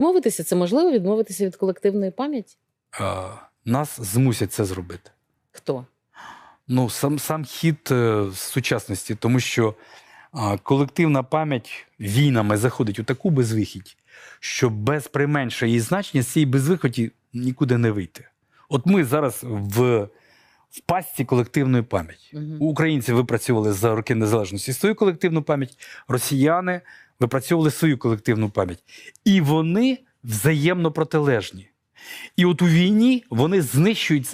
Відмовитися це можливо відмовитися від колективної пам'яті? Е, Нас змусять це зробити. Хто? Ну, сам, сам хід е, сучасності, тому що колективна пам'ять війнами заходить у таку безвихідь, що без применша її значення з цієї безвиході нікуди не вийти. От ми зараз в, в пастці колективної пам'яті. Мгм. Українці випрацьовували за роки незалежності свою колективну пам'ять, росіяни випрацьовували свою колективну пам'ять. І вони взаємно протилежні. І от у війні вони знищують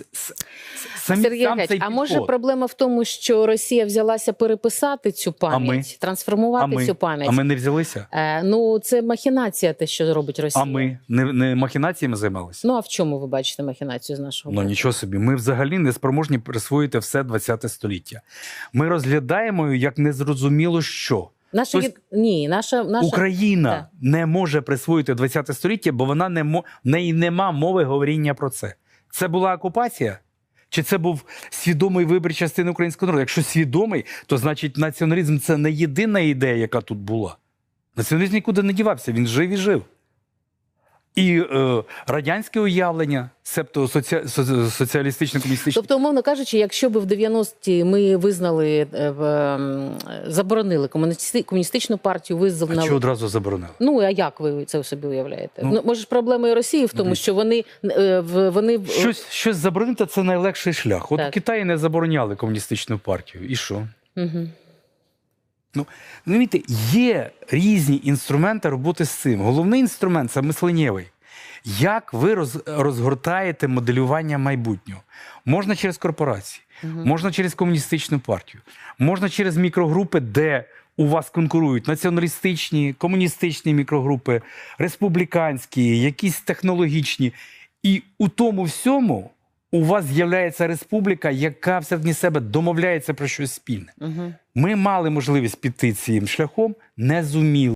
самі Сергій сам Геч, цей а може проблема в тому, що Росія взялася переписати цю пам'ять, трансформувати А ми? цю пам'ять? А ми не взялися? Е, ну, це махінація, те, що робить Росія. А ми не, не махінаціями займалися? Ну а в чому ви бачите махінацію з нашого Ну боку? нічого собі. Ми взагалі не спроможні присвоїти все 20 століття. Ми розглядаємо як незрозуміло що. Наша Тобто- ні, наша наша Україна Так. не може присвоїти 20 століття, бо вона не мо... в неї нема мови говоріння про це. Це була окупація? Чи це був свідомий вибір частини українського народу? Якщо свідомий, то значить націоналізм це не єдина ідея, яка тут була. Націоналізм нікуди не дівався, він жив і жив. І е, радянське уявлення, себто соці... соці- соціалістично-комуністичне, Тобто, умовно кажучи, якщо б в 90-ті ми визнали е, ем, заборонили комуністи- комуністичну партію, а визнали чого одразу заборонили? Ну а як ви це собі уявляєте? Ну, Ну, може ж проблема і Росії в тому, що вони е, вони Щось, щось заборонити це найлегший шлях. От Так. в Китаї не забороняли комуністичну партію. І що? Мгм. Ну, розумієте, є різні інструменти роботи з цим. Головний інструмент це мисленнєвий. Як ви роз, розгортаєте моделювання майбутнього? Можна через корпорації, Мгм. можна через комуністичну партію, можна через мікрогрупи, де у вас конкурують націоналістичні, комуністичні мікрогрупи, республіканські, якісь технологічні. І у тому всьому у вас з'являється республіка, яка всередині себе домовляється про щось спільне. Угу. Ми мали можливість піти цим шляхом, не зуміли.